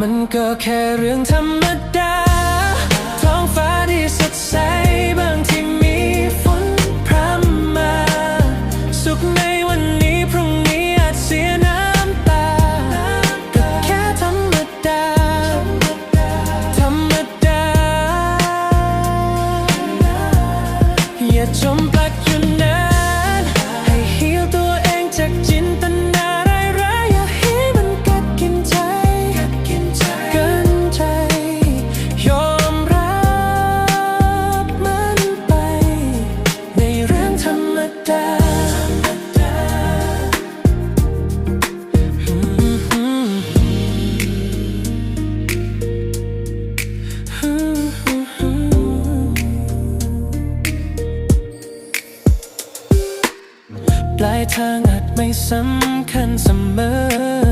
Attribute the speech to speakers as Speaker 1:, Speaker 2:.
Speaker 1: มันก็แค่เรื่องธรรมดา ท้องฟ้าที่สดใสบางที่มีฝนพรำมา สุขในวันนี้พรุ่งนี้อาจเสียน้ำตา ก็แค่ธรรมดา ธรรมดา อย่าจม ปลายทางอาจไม่สำคัญเสมอ